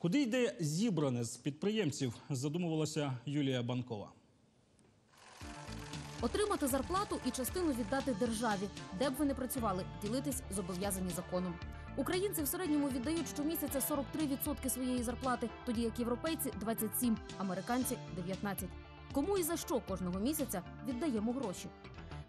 Куди йде зібране з підприємців, задумувалася Юлія Банкова. Отримати зарплату і частину віддати державі, де б ви не працювали, ділитись зобов'язані законом. Українці в середньому віддають щомісяця 43% своєї зарплати, тоді як європейці 27%, американці 19%. Кому і за що кожного місяця віддаємо гроші?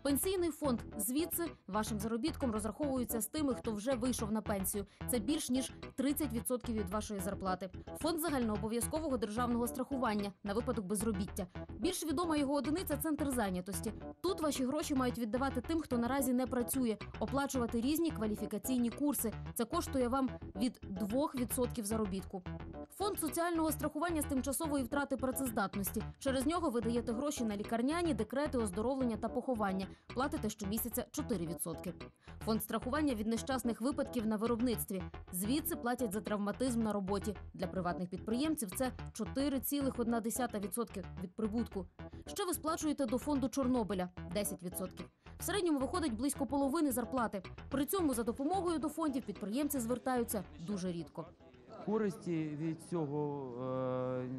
Пенсійний фонд звідси вашим заробітком розраховується з тими, хто вже вийшов на пенсію. Це більш ніж 30% від вашої зарплати. Фонд загальнообов'язкового державного страхування на випадок безробіття. Більш відома його одиниця центр зайнятості. Тут ваші гроші мають віддавати тим, хто наразі не працює, оплачувати різні кваліфікаційні курси. Це коштує вам від 2% заробітку. Фонд соціального страхування з тимчасової втрати працездатності. Через нього ви даєте гроші на лікарняні, декрети, оздоровлення та поховання. Платите щомісяця 4%. Фонд страхування від нещасних випадків на виробництві. Звідси платять за травматизм на роботі. Для приватних підприємців це 4,1% від прибутку. Ще ви сплачуєте до фонду Чорнобиля 10%. В середньому виходить близько половини зарплати. При цьому за допомогою до фондів підприємці звертаються дуже рідко. Користі від цього е,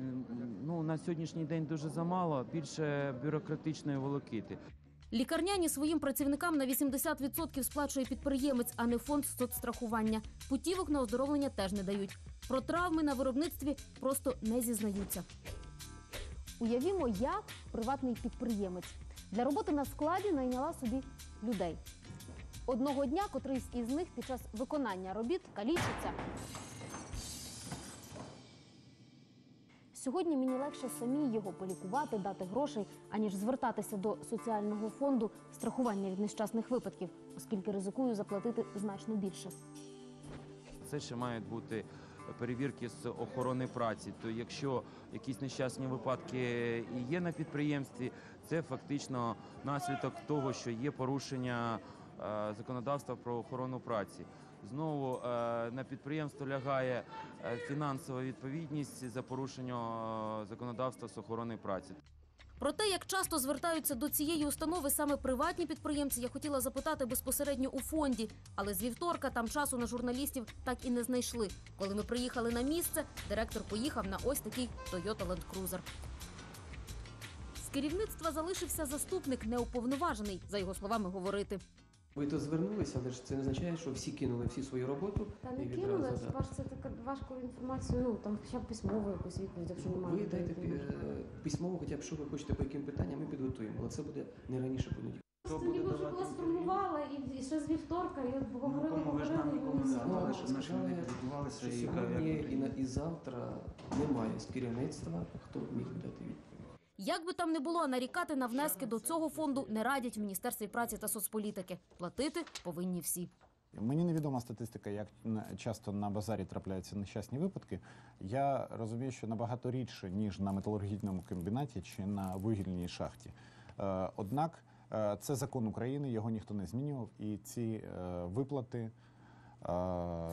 ну, на сьогоднішній день дуже замало, більше бюрократичної волокити. Лікарняні своїм працівникам на 80% сплачує підприємець, а не фонд соцстрахування. Путівок на оздоровлення теж не дають. Про травми на виробництві просто не зізнаються. Уявімо, я приватний підприємець. Для роботи на складі найняла собі людей. Одного дня котрийсь із них під час виконання робіт калічиться. Сьогодні мені легше самій його полікувати, дати грошей, аніж звертатися до соціального фонду страхування від нещасних випадків, оскільки ризикую заплатити значно більше. Це ще мають бути перевірки з охорони праці. То якщо якісь нещасні випадки і є на підприємстві, це фактично наслідок того, що є порушення е, законодавства про охорону праці. Знову е, на підприємство лягає е, фінансова відповідність за порушення е, законодавства з охорони праці. Про те, як часто звертаються до цієї установи саме приватні підприємці, я хотіла запитати безпосередньо у фонді, але з вівторка там часу на журналістів так і не знайшли. Коли ми приїхали на місце, директор поїхав на ось такий Toyota Land Cruiser. З керівництва залишився заступник, неуповноважений, за його словами говорити. Ви то звернулися, але ж це не означає, що всі кинули всі свою роботу Та і не відразу. кинули, да. хіба ж це така важку інформацію, ну там хоча б письмову якусь відповідь, якщо немає. Ви дайте відповіді. е, письмово, хоча б що ви хочете по яким питанням, ми підготуємо, але це буде не раніше понеділка. Просто ніби вже була сформувала і, і ще з вівторка, і говорили, Ну, ви ж нам говорили, нікому і не Ну, наші що і сьогодні і, на, і завтра немає з керівництва, хто міг дати відповідь. Як би там не було, нарікати на внески до цього фонду не радять в Міністерстві праці та соцполітики. Платити повинні всі. Мені невідома статистика, як часто на базарі трапляються нещасні випадки. Я розумію, що набагато рідше, ніж на металургійному комбінаті чи на вугільній шахті. Е, Однак е, це закон України, його ніхто не змінював, і ці е, виплати,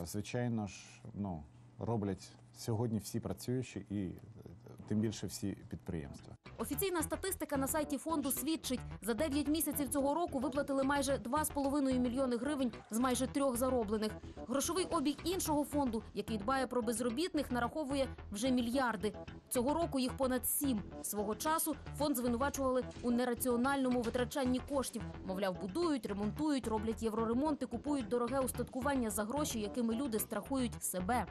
звичайно ж, ну, роблять сьогодні всі працюючі і тим більше всі підприємства. Офіційна статистика на сайті фонду свідчить, за 9 місяців цього року виплатили майже 2,5 мільйони гривень з майже трьох зароблених. Грошовий обіг іншого фонду, який дбає про безробітних, нараховує вже мільярди. Цього року їх понад сім. Свого часу фонд звинувачували у нераціональному витрачанні коштів. Мовляв, будують, ремонтують, роблять євроремонти, купують дороге устаткування за гроші, якими люди страхують себе.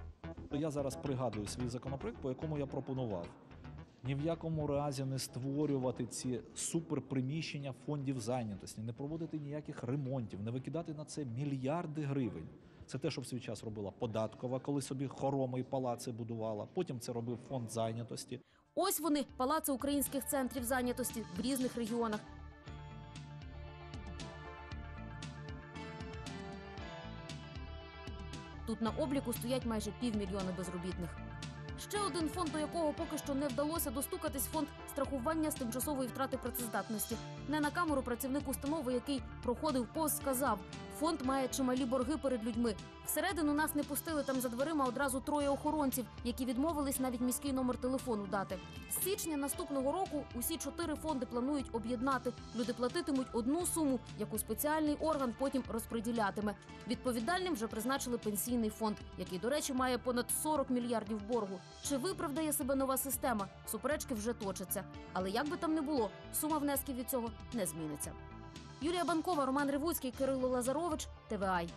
Я зараз пригадую свій законопроект, по якому я пропонував ні в якому разі не створювати ці суперприміщення фондів зайнятості, не проводити ніяких ремонтів, не викидати на це мільярди гривень. Це те, що в свій час робила податкова, коли собі хороми і палаци будувала. Потім це робив фонд зайнятості. Ось вони, палаци українських центрів зайнятості в різних регіонах. Тут на обліку стоять майже півмільйона безробітних. Ще один фонд, до якого поки що не вдалося достукатись фонд страхування з тимчасової втрати працездатності. Не на камеру працівник установи, який проходив пост, сказав: Фонд має чималі борги перед людьми. Всередину нас не пустили там за дверима одразу троє охоронців, які відмовились навіть міський номер телефону дати. З січня наступного року усі чотири фонди планують об'єднати. Люди платитимуть одну суму, яку спеціальний орган потім розподілятиме. Відповідальним вже призначили пенсійний фонд, який, до речі, має понад 40 мільярдів боргу. Чи виправдає себе нова система? Суперечки вже точаться. Але як би там не було, сума внесків від цього не зміниться. Юлія Банкова, Роман Ривуцький, Кирило Лазарович, ТВАЙ.